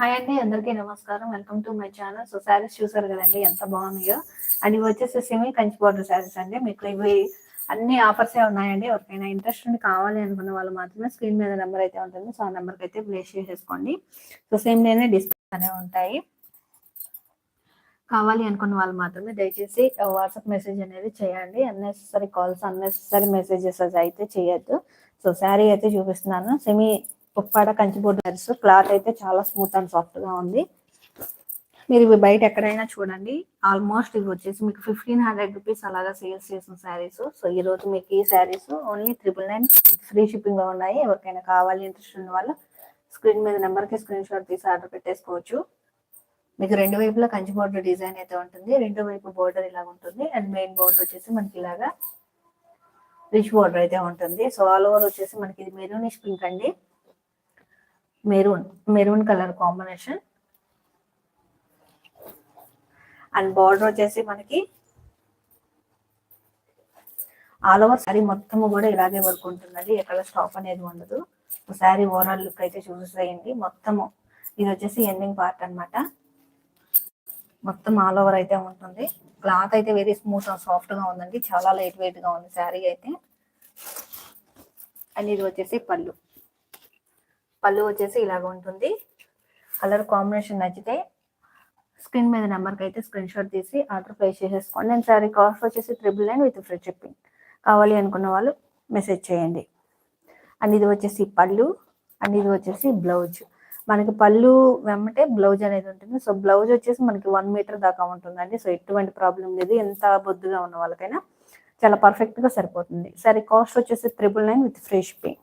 Hi అండి అందరికీ నమస్కారం. Welcome to my channel. So saris చూసారు కదండి ఎంత బాగున్నాయో. అండ్ ఇవి వచ్చేసి సెమీ కంచి బార్డర్ శారీస్ అండి. మీకు ఇవి అన్ని ఆఫర్స్ ఏ ఉన్నాయండి. ఎవరికైనా ఇంట్రెస్ట్ ఉండి కావాలి అనుకున్న వాళ్ళు మాత్రమే స్క్రీన్ మీద నెంబర్ అయితే ఉంటుంది. సో ఆ నెంబర్కి అయితే ప్లేస్ చేసేసుకోండి. సో సేమ్ డేనే డిస్ప్లే అనేవి ఉంటాయి. కావాలి అనుకున్న వాళ్ళు మాత్రమే దయచేసి వాట్సాప్ మెసేజ్ అనేది చేయండి. అన్నెసరీ కాల్స్ అన్నెసరీ మెసేజెస్ అయితే చేయొద్దు. సో శారీ అయితే చూపిస్తున్నాను. సెమీ ఉప్పాడ కంచిబోర్డు శారీస్ క్లాత్ అయితే చాలా స్మూత్ అండ్ సాఫ్ట్గా ఉంది. మీరు ఇవి బయట ఎక్కడైనా చూడండి. ఆల్మోస్ట్ ఇవి వచ్చేసి మీకు ఫిఫ్టీన్ హండ్రెడ్ రూపీస్ అలాగా సేల్స్ చేసిన శారీస్. సో ఈ రోజు మీకు ఈ saris only triple nine free షిప్పింగ్లో ఉన్నాయి. ఎవరికైనా కావాలి ఇంట్రెస్ట్ ఉన్న వాళ్ళు స్క్రీన్ మీద నెంబర్కి స్క్రీన్ షాట్ తీసి ఆర్డర్ పెట్టేసుకోవచ్చు. మీకు రెండు వైపులా కంచి బోర్డర్ డిజైన్ అయితే ఉంటుంది. రెండు వైపు బోర్డర్ ఇలా ఉంటుంది. అండ్ మెయిన్ బోర్డర్ వచ్చేసి మనకి ఇలాగా రిచ్ బోర్డర్ అయితే ఉంటుంది. సో ఆల్ ఓవర్ వచ్చేసి మనకి ఇది మెరూనిష్ పింక్ అండి. Maroon maroon colour combination. And border వచ్చేసి మనకి ఆల్ ఓవర్ శారీ మొత్తము కూడా ఇలాగే వర్క్ ఉంటుందండి. ఎక్కడ స్టాప్ అనేది ఉండదు. శారీ ఓవరాల్ లుక్ అయితే చూసేయండి. మొత్తము ఇది వచ్చేసి ఎండింగ్ పార్ట్ అన్నమాట. మొత్తం ఆల్ ఓవర్ అయితే ఉంటుంది. క్లాత్ అయితే వెరీ స్మూత్ సాఫ్ట్గా ఉందండి. చాలా లైట్ వెయిట్గా ఉంది శారీ అయితే. అండ్ ఇది వచ్చేసి పళ్ళు. పళ్ళు వచ్చేసి ఇలాగ ఉంటుంది. కలర్ కాంబినేషన్ నచ్చితే స్క్రీన్ మీద నెంబర్కి అయితే స్క్రీన్ షాట్ తీసి ఆర్డర్ ప్లేస్ చేసేసుకోండి. అండ్ సారీ కాస్ట్ వచ్చేసి triple nine with free shipping కావాలి అనుకున్న వాళ్ళు మెసేజ్ చేయండి. అండ్ ఇది వచ్చేసి పళ్ళు. అండ్ ఇది వచ్చేసి బ్లౌజ్ మనకి పళ్ళు వెమ్మటే బ్లౌజ్ అనేది ఉంటుంది. సో బ్లౌజ్ వచ్చేసి మనకి వన్ మీటర్ దాకా ఉంటుందండి. సో ఎటువంటి ప్రాబ్లం లేదు. ఎంత బొద్దుగా ఉన్న వాళ్ళకైనా చాలా పర్ఫెక్ట్గా సరిపోతుంది. సరే కాస్ట్ వచ్చేసి triple nine with free shipping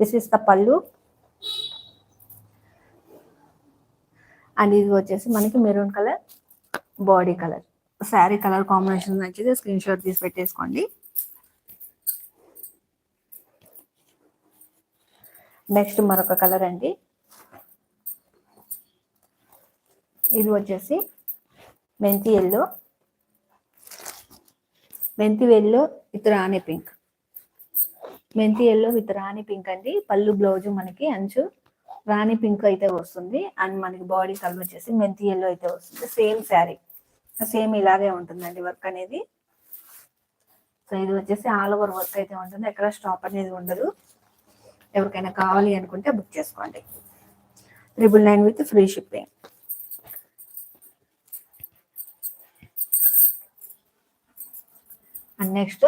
this is the పళ్ళు. అండ్ ఇది వచ్చేసి మనకి maroon colour body colour. Sari colour combination నచ్చితే స్క్రీన్ షాట్ తీసి పెట్టేసుకోండి. నెక్స్ట్ మరొక కలర్ అండి. ఇది వచ్చేసి మెంతి ఎల్లో. మెంతి ఎల్లో విత్ రాణి పింక్. మెంతి ఎల్లో విత్ రాణి పింక్ అండి. పళ్ళు బ్లౌజ్ మనకి అంచు రాణి పింక్ అయితే వస్తుంది. అండ్ మనకి బాడీ కలర్ వచ్చేసి మెంతి ఎల్లో అయితే వస్తుంది. సేమ్ శారీ. సేమ్ ఇలాగే ఉంటుందండి వర్క్ అనేది. సో ఇది వచ్చేసి ఆల్ ఓవర్ వర్క్ అయితే ఉంటుంది. ఎక్కడ స్టాప్ అనేది ఉండదు. ఎవరికైనా కావాలి అనుకుంటే బుక్ చేసుకోండి. Triple nine with free shipping and next.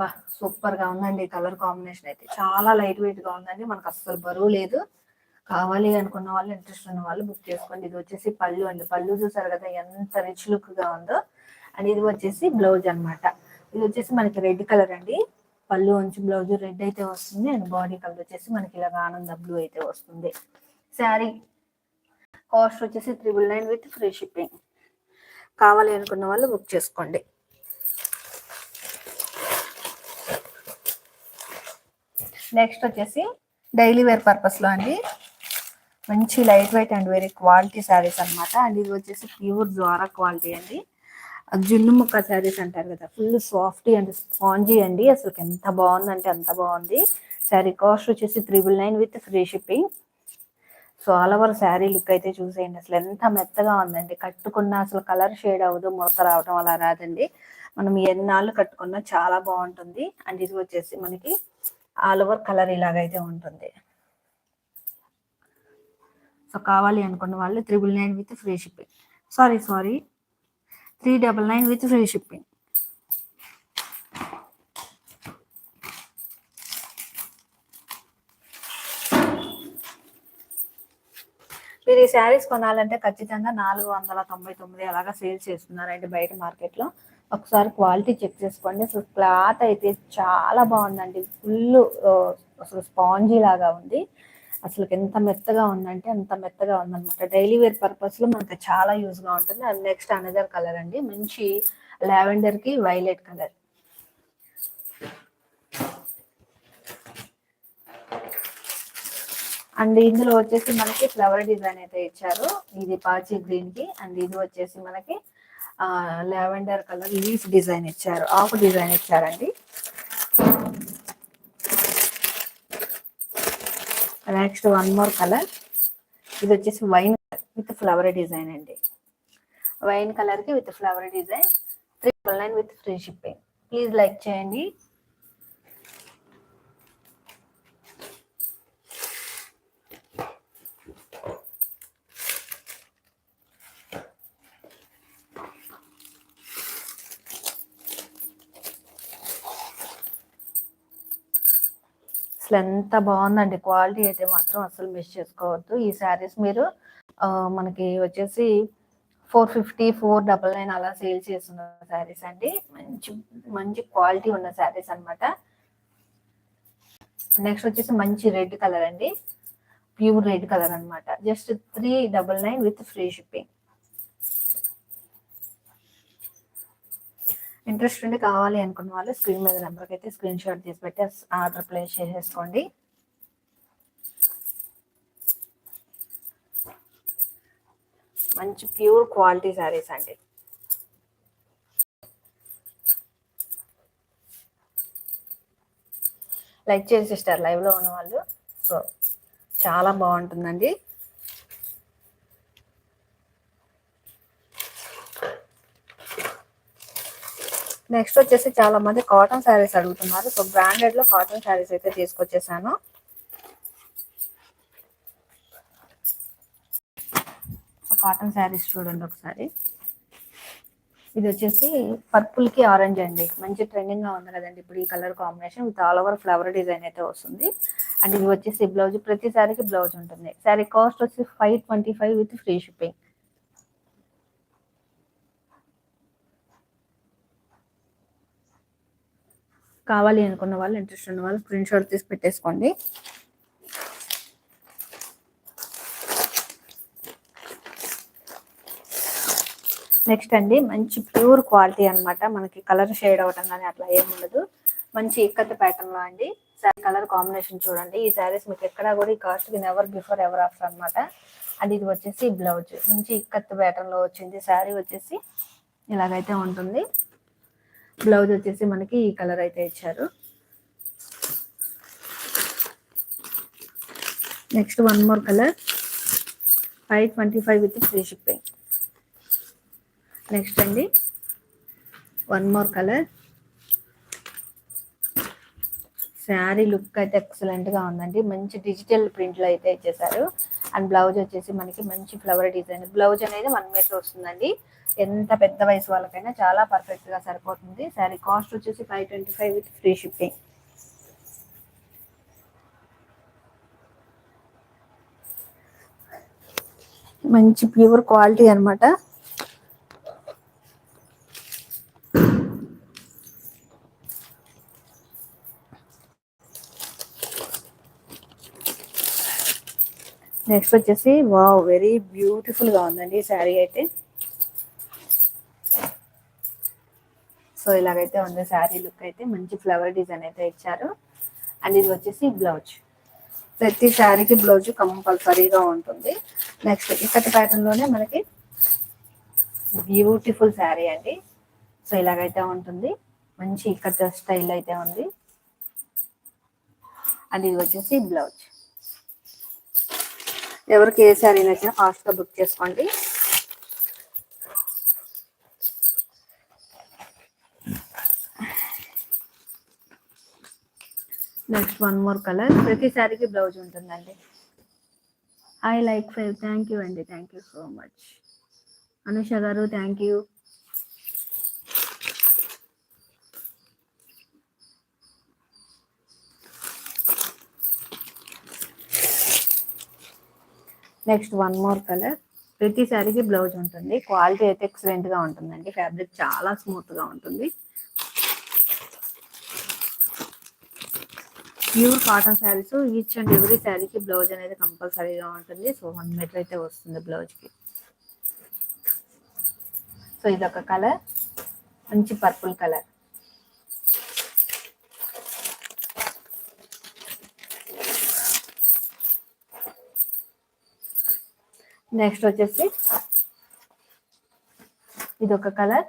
బా. సూపర్గా ఉందండి కలర్ కాంబినేషన్ అయితే. చాలా లైట్ వెయిట్గా ఉందండి. మనకు అస్సలు బరువు లేదు. కావాలి అనుకున్న వాళ్ళు ఇంట్రెస్ట్ ఉన్న వాళ్ళు బుక్ చేసుకోండి. ఇది వచ్చేసి పళ్ళు అండి. పళ్ళు చూసారు కదా ఎంత రిచ్ లుక్గా ఉందో. అండ్ ఇది వచ్చేసి బ్లౌజ్ అన్నమాట. ఇది వచ్చేసి మనకి రెడ్ కలర్ అండి. పళ్ళు ఉంచి బ్లౌజ్ రెడ్ అయితే వస్తుంది. అండ్ బాడీ కలర్ వచ్చేసి మనకి ఇలాగ ఆనంద బ్లూ అయితే వస్తుంది. శారీ కాస్ట్ వచ్చేసి triple nine with free shipping. కావాలి అనుకున్న వాళ్ళు బుక్ చేసుకోండి. నెక్స్ట్ వచ్చేసి డైలీ వేర్ పర్పస్లో అండి. మంచి light weight and very quality saris అన్నమాట. అండ్ ఇది వచ్చేసి ప్యూర్ ద్వారా క్వాలిటీ అండి. జున్ను ముక్క శారీస్ అంటారు కదా ఫుల్ సాఫ్టీ అండ్ స్పాంజీ అండి. అసలు ఎంత బాగుందంటే అంత బాగుంది. శారీ కాస్ట్ వచ్చేసి triple nine with free shipping so all over sari look అయితే చూసేయండి. అసలు ఎంత మెత్తగా ఉందండి. కట్టుకున్న అసలు కలర్ షేడ్ అవ్వదు ముడత రావడం అలా రాదండి. మనం ఎన్నాళ్ళు కట్టుకున్నా చాలా బాగుంటుంది. అండ్ ఇది వచ్చేసి మనకి ఆల్ ఓవర్ కలర్ ఇలాగైతే ఉంటుంది. సో కావాలి అనుకున్న వాళ్ళు triple nine with free shipping. Sorry sorry three double nine with free shipping. మీరు ఈ శారీస్ కొనాలంటే ఖచ్చితంగా నాలుగు వందల తొంభై తొమ్మిది అలాగా సేల్ చేస్తున్నారండి బయట మార్కెట్లో. ఒకసారి క్వాలిటీ చెక్ చేసుకోండి. అసలు క్లాత్ అయితే చాలా బాగుందండి. ఫుల్ అసలు స్పాంజీ లాగా ఉంది. అసలు ఎంత మెత్తగా ఉందంటే అంత మెత్తగా ఉందన్నమాట. డైలీ వేర్ పర్పస్లో మనకి చాలా యూజ్గా ఉంటుంది. అండ్ నెక్స్ట్ అనదర్ కలర్ అండి. మంచి లావెండర్కి వైలెట్ కలర్. అండ్ ఇందులో వచ్చేసి మనకి ఫ్లవర్ డిజైన్ అయితే ఇచ్చారు. ఇది పాచి గ్రీన్కి అండ్ ఇది వచ్చేసి మనకి లావెండర్ కలర్ లీఫ్ డిజైన్ ఇచ్చారు ఆకు డిజైన్ ఇచ్చారండి. Next one more colour. ఇది వచ్చేసి వైన్ విత్ ఫ్లవర్ డిజైన్ అండి. వైన్ కలర్కి with flower design triple nine with free shipping. Please like చేయండి. అసలు ఎంత బాగుందండి. క్వాలిటీ అయితే మాత్రం అసలు మిస్ చేసుకోవద్దు. ఈ శారీస్ మీరు మనకి వచ్చేసి four fifty four double nine అలా సేల్ చేస్తున్న శారీస్ అండి. మంచి మంచి క్వాలిటీ ఉన్న శారీస్ అన్నమాట. నెక్స్ట్ వచ్చేసి మంచి రెడ్ కలర్ అండి. ప్యూర్ రెడ్ కలర్ అన్నమాట. Just three double nine with free shipping. Interest ఉండి కావాలి అనుకున్న వాళ్ళు స్క్రీన్ మీద నెంబర్కి అయితే స్క్రీన్ షాట్ తీసి పెట్టి ఆర్డర్ ప్లేస్ చేసేసుకోండి. మంచి ప్యూర్ క్వాలిటీ శారీస్ అండి. లైక్ చేసి సిస్టర్ లైవ్లో ఉన్న వాళ్ళు. సో చాలా బాగుంటుందండి. నెక్స్ట్ వచ్చేసి చాలా మంది కాటన్ శారీస్ అడుగుతున్నారు. సో బ్రాండెడ్లో కాటన్ శారీస్ అయితే తీసుకొచ్చేసాను. కాటన్ శారీస్ చూడండి ఒకసారి. ఇది వచ్చేసి పర్పుల్కి ఆరెంజ్ అండి. మంచి ట్రెండింగ్గా ఉంది కదండి ఇప్పుడు ఈ colour combination with all over flower design అయితే వస్తుంది. అండ్ ఇది వచ్చేసి బ్లౌజ్ ప్రతి శారీకి బ్లౌజ్ ఉంటుంది. శారీ కాస్ట్ వచ్చి five twenty five with free shipping కావాలి అనుకున్న వాళ్ళు ఇంట్రెస్ట్ ఉన్న వాళ్ళు స్క్రీన్ షాట్ తీసి పెట్టేసుకోండి. నెక్స్ట్ అండి మంచి ప్యూర్ క్వాలిటీ అనమాట మనకి కలర్ షేడ్ అవటం కానీ అట్లా ఏం ఉండదు. మంచి ఇక్కత్ ప్యాటర్న్లో అండి. సారీ కలర్ కాంబినేషన్ చూడండి. ఈ శారీస్ మీకు ఎక్కడా కూడా ఈ కాస్ట్కి నెవర్ బిఫోర్ ఎవర్ ఆఫ్టర్ అనమాట అండ్ ఇది వచ్చేసి బ్లౌజ్. మంచి ఇక్కత్ ప్యాటర్న్లో వచ్చింది. శారీ వచ్చేసి ఇలాగైతే ఉంటుంది. బ్లౌజ్ వచ్చేసి మనకి ఈ కలర్ అయితే ఇచ్చారు. Next one more colour five twenty five with free shipping next అండి. One more colour sari look అయితే ఎక్సలెంట్గా ఉందండి. మంచి డిజిటల్ ప్రింట్లో అయితే ఇచ్చేసారు. అండ్ బ్లౌజ్ వచ్చేసి మనకి మంచి ఫ్లవర్ డిజైన్ బ్లౌజ్ అనేది వన్ మీటర్ వస్తుందండి. ఎంత పెద్ద వయసు వాళ్ళకైనా చాలా పర్ఫెక్ట్గా సరిపోతుంది. శారీ కాస్ట్ వచ్చేసి five twenty five with free shipping మంచి ప్యూర్ క్వాలిటీ అనమాట నెక్స్ట్ వచ్చేసి వావ్ వెరీ బ్యూటిఫుల్గా ఉందండి ఈ శారీ అయితే. సో ఇలాగైతే ఉంది శారీ లుక్ అయితే మంచి ఫ్లవర్ డిజైన్ అయితే ఇచ్చారు. అండ్ ఇది వచ్చేసి బ్లౌజ్. ప్రతి శారీకి బ్లౌజ్ కంపల్సరీగా ఉంటుంది. నెక్స్ట్ ఇక్కటి ప్యాటర్న్లోనే మనకి బ్యూటిఫుల్ శారీ అండి. సో ఇలాగైతే ఉంటుంది. మంచి ఇక్కడ స్టైల్ అయితే ఉంది. అండ్ ఇది వచ్చేసి బ్లౌజ్. ఎవరికి ఏ శారీ నచ్చినా ఫాస్ట్గా బుక్ చేసుకోండి నెక్స్ట్ వన్ మోర్ కలర్ ప్రతి శారీకి బ్లౌజ్ ఉంటుందండి. I like five thank you అండి. Thank you so much Anusha garu thank you next one more colour ప్రతి శారీకి బ్లౌజ్ ఉంటుంది. క్వాలిటీ అయితే ఎక్సలెంట్గా ఉంటుందండి. ఫ్యాబ్రిక్ చాలా స్మూత్గా ఉంటుంది. Pure cotton saris each and every శారీకి బ్లౌజ్ అనేది కంపల్సరీగా ఉంటుంది. సో వన్ మీటర్ అయితే వస్తుంది బ్లౌజ్కి సో సో ఇదొక కలర్ మంచి పర్పుల్ కలర్ నెక్స్ట్ వచ్చేసి ఇదొక colour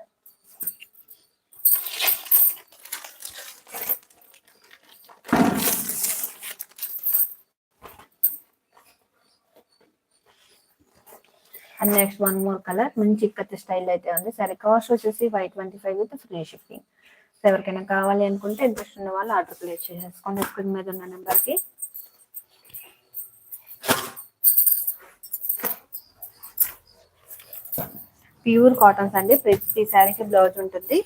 and next one more colour మంచి ఇక్కత్ స్టైల్ అయితే ఉంది. సరే కాస్ట్ వచ్చేసి five twenty five with free shipping so ఎవరికైనా కావాలి అనుకుంటే ఇంట్రెస్ట్ ఉన్న వాళ్ళు ఆర్డర్ ప్లేస్ చేసేసుకోండి. స్క్రీన్ మీద ఉన్న నెంబర్కి ప్యూర్ కాటన్స్ అండి. ప్రతి శారీకి బ్లౌజ్ ఉంటుంది.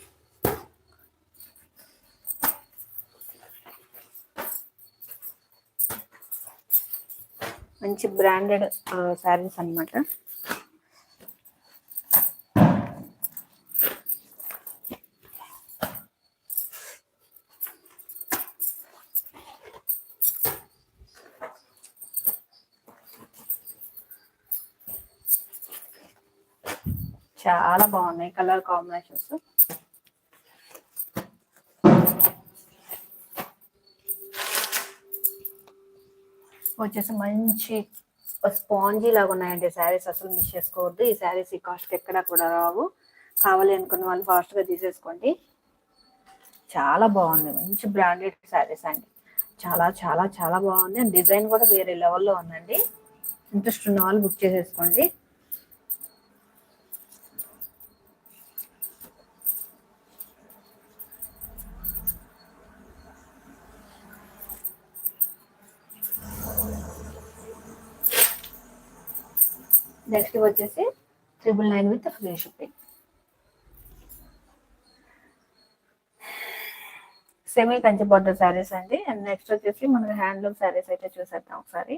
మంచి బ్రాండెడ్ శారీస్ uh, అన్నమాట చాలా బాగున్నాయి కలర్ కాంబినేషన్స్. వచ్చేసి మంచి స్పాంజీ లాగా ఉన్నాయండి శారీస్ అసలు మిస్ చేసుకోవద్దు. ఈ శారీస్ ఈ కాస్ట్ ఎక్కడా కూడా రావు. కావాలి అనుకున్న వాళ్ళు ఫాస్ట్గా తీసేసుకోండి. చాలా బాగుంది. మంచి బ్రాండెడ్ శారీస్ అండి. చాలా చాలా చాలా బాగుంది. అండ్ డిజైన్ కూడా వేరే లెవెల్లో ఉందండి. ఇంట్రెస్ట్ ఉన్న వాళ్ళు బుక్ చేసేసుకోండి. నెక్స్ట్ వచ్చేసి triple nine with free shipping semi Kanchi border saris అండి. అండ్ నెక్స్ట్ వచ్చేసి మనకు హ్యాండ్లూమ్ శారీస్ అయితే చూసేద్దాం ఒకసారి.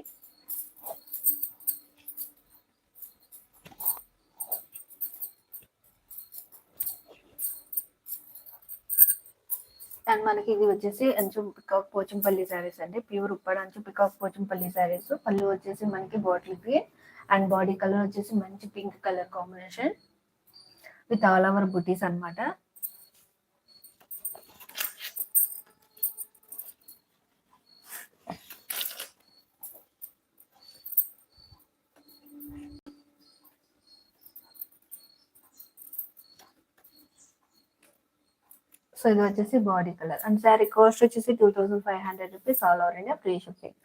అండ్ మనకి ఇది వచ్చేసి అంచు పికాక్ పోచంపల్లి శారీస్ అండి. ప్యూర్ ఉప్పడ అంచు పికాక్ పోచంపల్లి శారీస్ పళ్ళు వచ్చేసి మనకి bottle green and body colour వచ్చేసి మంచి pink colour combination with all over butis అన్నమాట. సో ఇది వచ్చేసి body colour. And sari cost వచ్చేసి two thousand five hundred rupees all over India free shipping.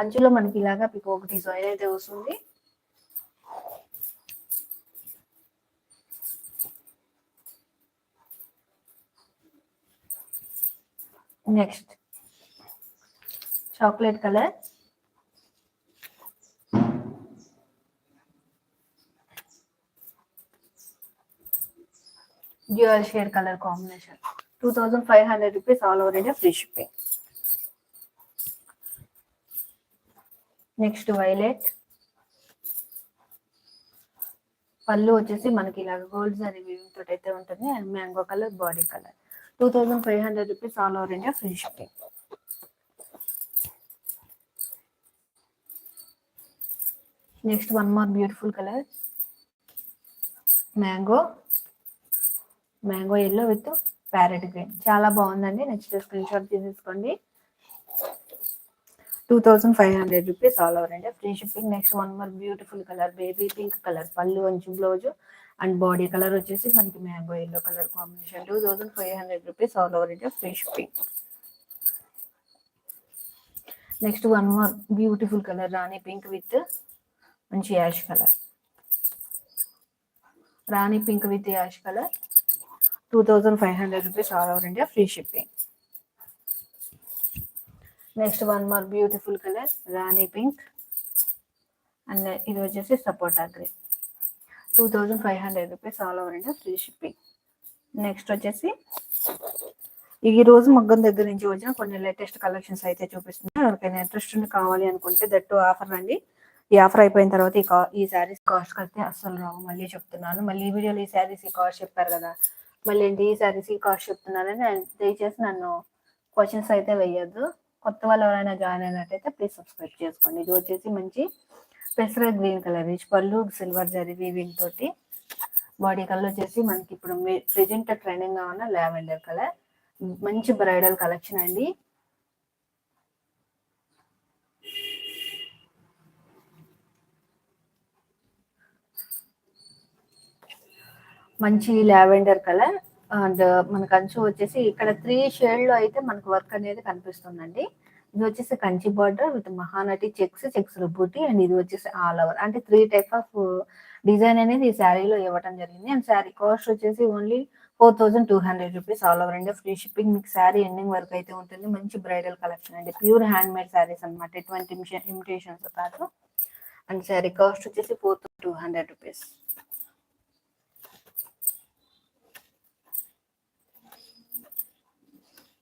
అంచులో మనకి ఇలాగా పికోక్ డిజైన్ అయితే వస్తుంది. Next chocolate colour dual shade colour combination two thousand five hundred rupees all over India free shipping next violet పళ్ళు వచ్చేసి మనకి ఇలా gold zari weaving తోటి అయితే ఉంటుంది. And mango colour body colour. Two thousand five hundred rupees all over India free shipping next one more beautiful colour mango mango yellow with parrot green చాలా బాగుందండి. Next screen shot తీసేసుకోండి. Two thousand five hundred rupees all over అండి free shipping next one more beautiful colour baby pink colour పళ్ళు అంచు blouse and body colour వచ్చేసి మనకి mango yellow colour combination. Two thousand five hundred rupees all over India free shipping. Next one more beautiful colour Rani pink with మంచి ash colour. Rani pink with ash colour two thousand five hundred rupees all over India free shipping. Next one more beautiful colour Rani pink. And ఇది వచ్చేసి సపోటా green two thousand five hundred rupees all over India free shipping next వచ్చేసి ఈ రోజు మగ్గం దగ్గర నుంచి వచ్చిన కొన్ని లేటెస్ట్ కలెక్షన్స్ అయితే చూపిస్తున్నాను ఎవరికైనా ఇంట్రెస్ట్ ఉండి కావాలి అనుకుంటే దట్టు ఆఫర్ అండి. ఈ ఆఫర్ అయిపోయిన తర్వాత ఈ కా ఈ శారీస్ కాస్ట్ కలిపితే అస్సలు రావు. మళ్ళీ చెప్తున్నాను. మళ్ళీ ఈ వీడియోలో ఈ శారీస్ ఈ కాస్ట్ చెప్పారు కదా. మళ్ళీ ఏంటి? ఈ శారీస్ ఈ కాస్ట్ చెప్తున్నారని దయచేసి నన్ను క్వశ్చన్స్ అయితే వేయద్దు. కొత్త వాళ్ళు ఎవరైనా జాయిన్ అయినట్టయితే ప్లీజ్ సబ్స్క్రైబ్ చేసుకోండి. ఇది వచ్చేసి మంచి పెసర గ్రీన్ కలర్ రిచ్ పళ్ళు సిల్వర్ జరీ వీవింగ్ తోటి బాడీ కలర్ వచ్చేసి మనకి ఇప్పుడు ప్రెజెంట్ ట్రెండింగ్గా ఉన్న లావెండర్ కలర్. మంచి బ్రైడల్ కలెక్షన్ అండి. మంచి లావెండర్ కలర్. అండ్ మనకు అంచు వచ్చేసి ఇక్కడ త్రీ షేడ్లో అయితే మనకు వర్క్ అనేది కనిపిస్తుందండి. ఇది వచ్చేసి Kanchi border with Mahanati checks checks booty and ఇది వచ్చేసి ఆల్ ఓవర్ అంటే త్రీ టైప్ ఆఫ్ డిజైన్ అనేది ఈ శారీలో ఇవ్వడం జరిగింది. అండ్ శారీ కాస్ట్ వచ్చేసి only four thousand two hundred rupees all over India free shipping మీకు శారీ ఎండింగ్ వరకు అయితే ఉంటుంది. మంచి బ్రైడల్ కలెక్షన్ అండి. ప్యూర్ హ్యాండ్ మేడ్ శారీస్ అనమాట ఎటువంటి ఇమిటేషన్స్ కాదు. అండ్ శారీ కాస్ట్ వచ్చేసి ఫోర్ టూ హండ్రెడ్ రూపీస్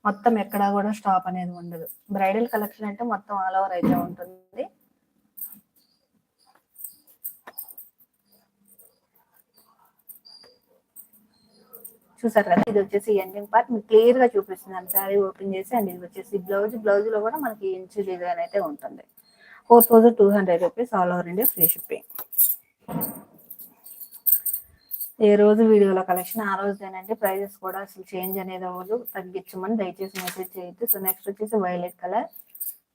మొత్తం ఎక్కడా కూడా స్టాప్ అనేది ఉండదు. బ్రైడల్ కలెక్షన్ అంటే మొత్తం ఆల్ ఓవర్ అయితే ఉంటుంది. చూసారు కదా? ఇది వచ్చేసి ఎండింగ్ పార్ట్ మీకు క్లియర్గా చూపిస్తున్నాను. శారీ ఓపెన్ చేసి అండ్ ఇది వచ్చేసి బ్లౌజ్ బ్లౌజ్లో కూడా మనకి ఇంచ్ డిజైన్ అయితే ఉంటుంది. Four thousand two hundred rupees all over India free shipping ఏ రోజు వీడియోలో కలెక్షన్ ఆ రోజు ఏంటంటే ప్రైజెస్ కూడా అసలు చేంజ్ అనేది అవ్వదు. తగ్గించమని దయచేసి మెసేజ్ చేయొద్దు. సో నెక్స్ట్ వచ్చేసి వైలెట్ కలర్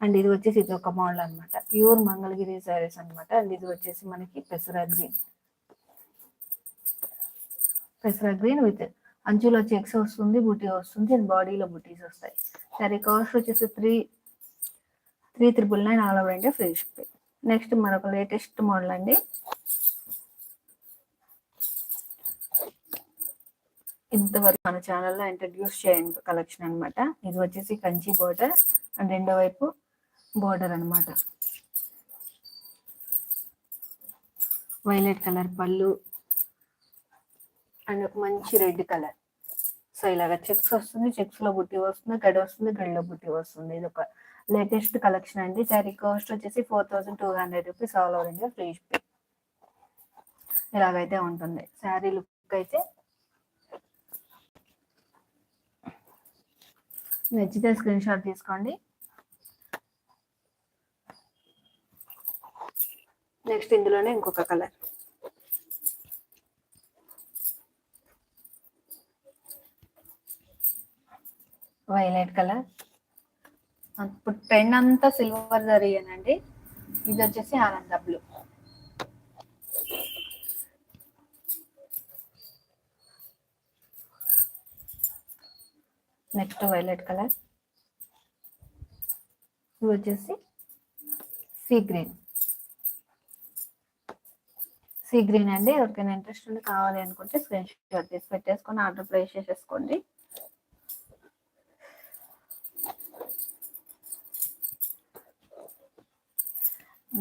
అండ్ ఇది వచ్చేసి ఇది ఒక మోడల్ అనమాట ప్యూర్ మంగళగిరి సారీస్ అనమాట అండ్ ఇది వచ్చేసి మనకి పెసర గ్రీన్. పెసర గ్రీన్ విత్ అంచులో చెక్స్ వస్తుంది బుటీ వస్తుంది అండ్ బాడీలో బుటీస్ వస్తాయి. సరే కాస్ట్ వచ్చేసి three three triple nine all over India free shipping. Next మరొక లేటెస్ట్ మోడల్ అండి. ఇంతవరకు మన ఛానల్లో ఇంట్రడ్యూస్ చేయండి కలెక్షన్ అనమాట ఇది వచ్చేసి కంచి బోర్డర్ అండ్ రెండో వైపు బోర్డర్ అనమాట వైలెట్ కలర్ పళ్ళు అండ్ ఒక మంచి రెడ్ కలర్ సో ఇలాగ చెక్స్ వస్తుంది చెక్స్లో బుట్టి వస్తుంది గడి వస్తుంది గడిలో బుట్టి వస్తుంది. ఇది ఒక లేటెస్ట్ కలెక్షన్ అండి. శారీ కాస్ట్ వచ్చేసి four thousand two hundred rupees all over India free shipping ఇలాగైతే ఉంటుంది. శారీ లుక్ అయితే నచ్చితే స్క్రీన్ షాట్ తీసుకోండి. నెక్స్ట్ ఇందులోనే ఇంకొక కలర్. Violet colour. ఇప్పుడు ట్రెండ్ అంతా సిల్వర్ జరిగానండి ఇది వచ్చేసి ఆనంద బ్లూ నెక్స్ట్ వైలెట్ కలర్. ఇది వచ్చేసి సీ గ్రీన్. సీ గ్రీన్ అండి. ఎవరికైనా ఇంట్రెస్ట్ ఉండి కావాలి అనుకుంటే స్క్రీన్ షాట్ తీసి పెట్టేసుకొని ఆర్డర్ ప్లేస్ చేసేసుకోండి.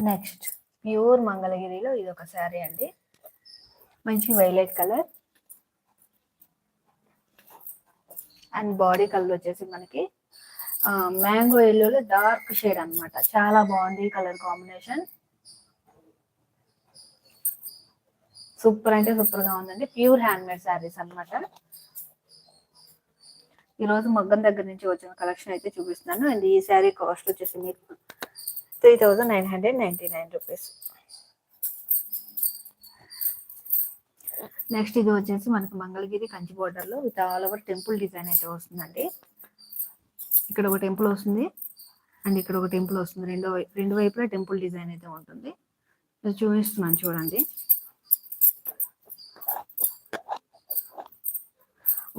నెక్స్ట్ ప్యూర్ మంగళగిరిలో ఇది ఒక శారీ అండి. మంచి violet colour. And body colour వచ్చేసి మనకి మ్యాంగో ఎల్లోలో డార్క్ షేడ్ అనమాట చాలా బాగుంది కలర్ కాంబినేషన్. సూపర్ అంటే సూపర్గా ఉందండి. ప్యూర్ హ్యాండ్ మేడ్ శారీస్ అనమాట ఈరోజు మగ్గం దగ్గర నుంచి వచ్చిన కలెక్షన్ అయితే చూపిస్తున్నాను. అండ్ ఈ శారీ కాస్ట్ వచ్చేసి మీకు three thousand nine hundred ninety nine rupees next ఇది వచ్చేసి మనకి మంగళగిరి కంచి బోర్డర్లో with all over temple design అయితే వస్తుందండి. ఇక్కడ ఒక టెంపుల్ వస్తుంది. అండ్ ఇక్కడ ఒక టెంపుల్ వస్తుంది. రెండో రెండు వైపులా టెంపుల్ డిజైన్ అయితే ఉంటుంది. చూపిస్తున్నాను చూడండి.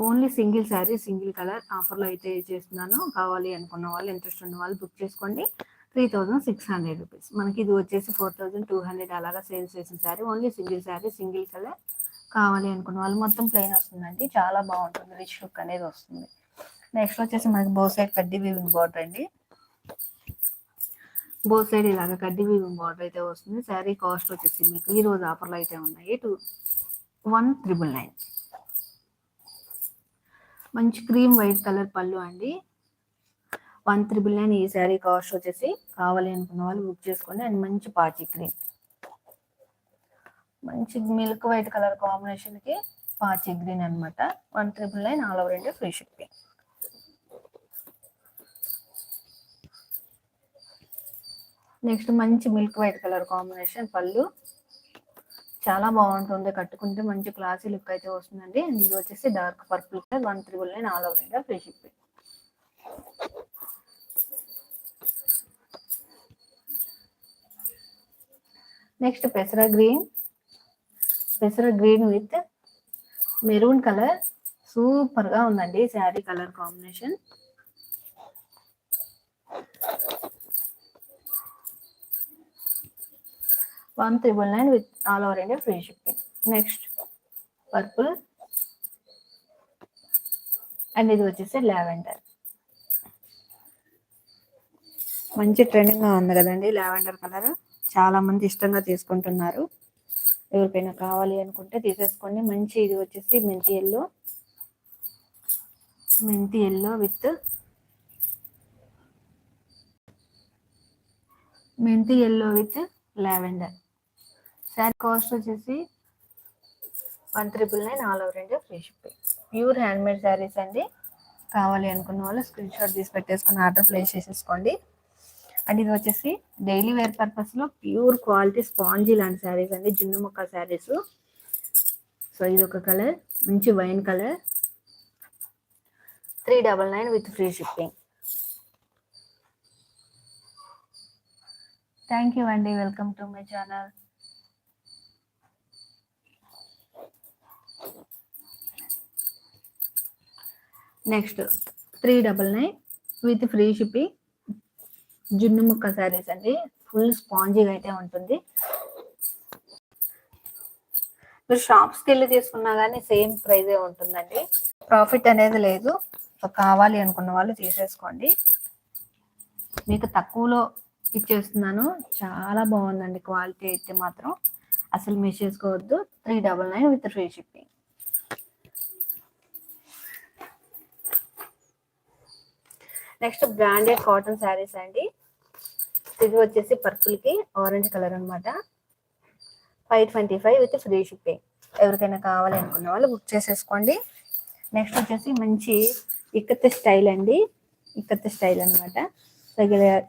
Only single sari single colour ఆఫర్లో అయితే చేస్తున్నాను. కావాలి అనుకున్న వాళ్ళు ఇంట్రెస్ట్ ఉన్న వాళ్ళు బుక్ చేసుకోండి. Three thousand six hundred rupees. మనకి ఇది వచ్చేసి ఫోర్ థౌజండ్ టూ హండ్రెడ్ అలాగా సేల్స్ చేసిన sari. Only single sari single colour. కావాలి అనుకున్న. వాళ్ళు మొత్తం ప్లెయిన్ వస్తుందండి. చాలా బాగుంటుంది. రిచ్ లుక్ అనేది వస్తుంది. నెక్స్ట్ వచ్చేసి మనకి బో సైడ్ కడ్డీ వీవింగ్ బార్డర్ అండి. బో సైడ్ ఇలాగ కడ్డీ వీవింగ్ బార్డర్ అయితే వస్తుంది. శారీ కాస్ట్ వచ్చేసి మీకు ఈ రోజు ఆఫర్లు అయితే ఉన్నాయి. టూ వన్ త్రిబుల్ నైన్ మంచి క్రీమ్ వైట్ కలర్ పళ్ళు అండి. వన్ త్రిబుల్ నైన్ ఈ శారీ కాస్ట్ వచ్చేసి కావాలి అనుకున్న వాళ్ళు బుక్ చేసుకొని అండ్ మంచి పాచి క్రీమ్ మంచి మిల్క్ వైట్ కలర్ కాంబినేషన్కి పాచి గ్రీన్ అన్నమాట. One triple nine all over India free shipping next మంచి మిల్క్ వైట్ కలర్ కాంబినేషన్ పళ్ళు. చాలా బాగుంటుంది. కట్టుకుంటే మంచి క్లాసీ లుక్ అయితే వస్తుందండి. అండ్ ఇది వచ్చేసి dark purple colour one triple nine all over India free shipping next పెసర గ్రీన్ పెసర గ్రీన్ విత్ మెరూన్ కలర్. సూపర్గా ఉందండి sari colour combination. One triple nine with all over India free shipping. Next purple. And ఇది వచ్చేసి lavender. మంచి trending ఉంది కదండి lavender colour. చాలా మంది ఇష్టంగా తీసుకుంటున్నారు. ఎవరికైనా కావాలి అనుకుంటే తీసేసుకోండి. మంచి ఇది వచ్చేసి మెంతి ఎల్లో. మెంతి ఎల్లో విత్ మెంతి yellow with lavender. Sari cost వచ్చేసి one triple nine all over India free shipping. Pure hand made saris అండి. కావాలి అనుకున్న వాళ్ళు స్క్రీన్ షాట్ తీసి పెట్టేసుకొని ఆర్డర్ ప్లేస్ చేసేసుకోండి. అండ్ ఇది వచ్చేసి డైలీ వేర్ పర్పస్లో ప్యూర్ క్వాలిటీ స్పాంజీ లాంటి శారీస్ అండి జున్ను మొక్క శారీస్. సో ఇది ఒక కలర్ మంచి wine colour. Three double nine with free shipping. Thank you అండి welcome to my channel next three double nine with free shipping జున్ను ముక్క శారీస్ అండి. ఫుల్ స్పాంజీగా అయితే ఉంటుంది. మీరు షాప్స్కి వెళ్ళి తీసుకున్నా కానీ సేమ్ ప్రైజే ఉంటుందండి. ప్రాఫిట్ అనేది లేదు. కావాలి అనుకున్న వాళ్ళు తీసేసుకోండి. మీకు తక్కువలో ఇచ్చేస్తున్నాను. చాలా బాగుందండి క్వాలిటీ అయితే మాత్రం. అసలు మిస్ చేసుకోవద్దు. Three double nine with free shipping. Next branded cotton saris అండి. ఇది వచ్చేసి పర్పుల్కి ఆరెంజ్ కలర్ అనమాట five twenty five with free shipping ఎవరికైనా కావాలి అనుకున్న వాళ్ళు బుక్ చేసేసుకోండి. నెక్స్ట్ వచ్చేసి మంచి ఇక్కత్ స్టైల్ అండి. ఇక్కత్ స్టైల్ అన్నమాట.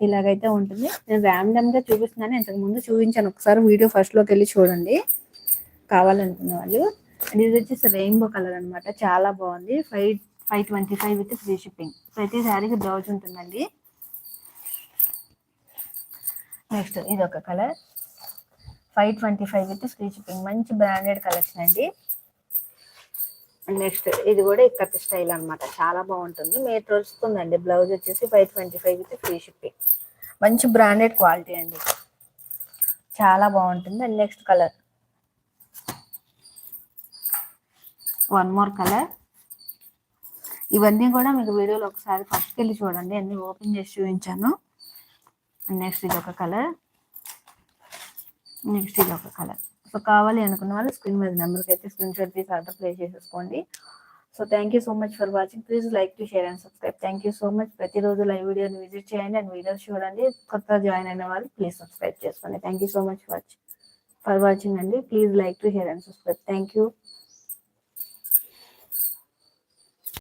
ఇలాగైతే ఉంటుంది. నేను ర్యాండమ్గా చూపిస్తున్నాను. ఇంతకు ముందు చూపించాను. ఒకసారి వీడియో ఫస్ట్లోకి వెళ్ళి చూడండి. కావాలనుకున్న వాళ్ళు. అండ్ ఇది వచ్చేసి రెయిన్బో కలర్ అనమాట చాలా బాగుంది. Five five twenty five with free shipping. ప్రతి శారీకి బ్లౌజ్ ఉంటుందండి. నెక్స్ట్ ఇది ఒక colour. Five twenty five with free shipping. మంచి బ్రాండెడ్ కలెక్షన్ అండి. నెక్స్ట్ ఇది కూడా ఇక్కత్ స్టైల్ అన్నమాట. చాలా బాగుంటుంది. మీటర్ వస్తుందండి బ్లౌజ్ వచ్చేసి five twenty five with free shipping. మంచి బ్రాండెడ్ క్వాలిటీ అండి. చాలా బాగుంటుంది. And next colour. One more colour ఇవన్నీ కూడా మీకు వీడియోలో ఒకసారి ఫస్ట్ వెళ్ళి చూడండి. అన్ని ఓపెన్ చేసి చూపించాను. నెక్స్ట్ ఇది ఒక కలర్ నెక్స్ట్ ఇది ఒక కలర్ సో కావాలి అనుకున్న వాళ్ళు స్క్రీన్ మీద నెంబర్కి అయితే స్క్రీన్ షాట్ తీసి ఆర్డర్ ప్లే చేసేసుకోండి. So thank you so much for watching please like to share and subscribe thank you so much ప్రతిరోజు లైవ్ వీడియోని విజిట్ చేయండి అండ్ వీడియోస్ చూడండి. కొత్త జాయిన్ అయిన వాళ్ళు ప్లీజ్ సబ్స్క్రైబ్ చేసుకోండి. Thank you so much watch for watching అండి. Please like to share and subscribe thank you